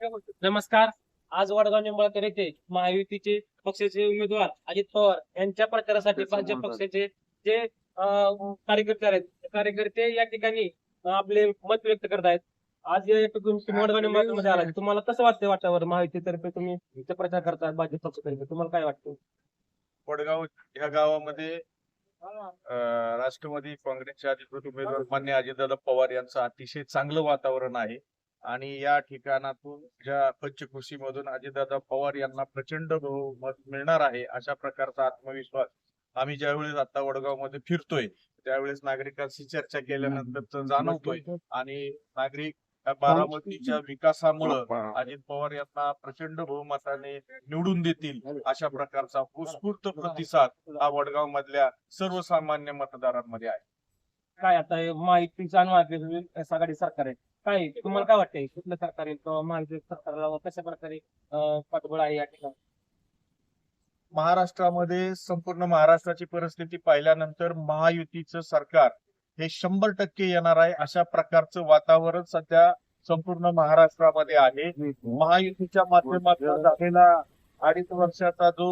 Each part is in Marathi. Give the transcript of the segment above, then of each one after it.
नमस्कार. आज वडगाव निंबाळकर येथे महायुतीचे पक्षाचे उमेदवार अजित पवार यांच्या प्रचारासाठी भाजप पक्षाचे जे कार्यकर्ते आहेत ते कार्यकर्ते या ठिकाणी आपले मत व्यक्त करत आहेत. आज वडगाव निंबाळकरमध्ये आला तुम्हाला कसं वाटतं वाटावर महायुतीतर्फे? तुम्ही इथे प्रचार करताय भाजप पक्षातर्फे. तुम्हाला काय वाटतं? वडगाव ह्या गावामध्ये राष्ट्रवादी काँग्रेसचे अधिकृत उमेदवार मान्य अजितदादा पवार यांचं अतिशय चांगलं वातावरण आहे. आणि या ठिकाणातून ज्या पंचकृषी मधून अजितदादा पवार यांना प्रचंड बहुमत मिळणार आहे अशा प्रकारचा आत्मविश्वास आम्ही ज्यावेळेस आता वडगावमध्ये फिरतोय त्यावेळेस नागरिकांशी चर्चा केल्यानंतर जाणवतोय. आणि नागरिक या बारामतीच्या विकासामुळं अजित पवार यांना प्रचंड बहुमताने निवडून देतील अशा प्रकारचा उत्स्फूर्त प्रतिसाद हा वडगाव मधल्या सर्वसामान्य मतदारांमध्ये आहे. काय आता आणि महाविकास आघाडी सरकार आहे. काय तुम्हाला काय वाटतंय? कुठलं सरकार येईल किंवा महाराष्ट्र सरकारला कशा प्रकारे पाठबळ आहे या ठिकाणी? महाराष्ट्रामध्ये संपूर्ण महाराष्ट्राची परिस्थिती पाहिल्यानंतर महायुतीचं सरकार हे शंभर टक्के येणार आहे अशा प्रकारचं वातावरण सध्या संपूर्ण महाराष्ट्रामध्ये आहे. महायुतीच्या माध्यमातून झालेला अडीच वर्षाचा जो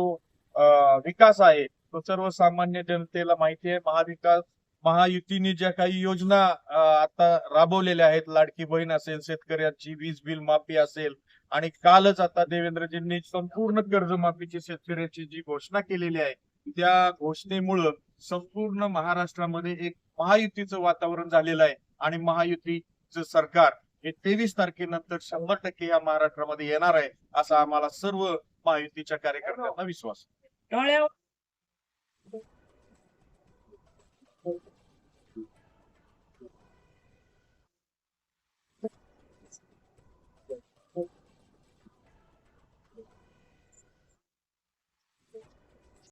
विकास आहे तो सर्वसामान्य जनतेला माहिती आहे. महाविकास महायुतीने ज्या काही योजना आता राबवलेल्या आहेत लाडकी बहीण असेल शेतकऱ्यांची वीज बिल माफी असेल आणि कालच आता देवेंद्रजींनी संपूर्ण कर्जमाफीची शेतकऱ्याची जी घोषणा केलेली आहे त्या घोषणेमुळं संपूर्ण महाराष्ट्रामध्ये एक महायुतीचं वातावरण झालेलं आहे आणि महायुतीचं सरकार हे तेवीस तारखेनंतर शंभर टक्के या महाराष्ट्रामध्ये येणार आहे असा आम्हाला सर्व महायुतीच्या कार्यकर्त्यांना विश्वास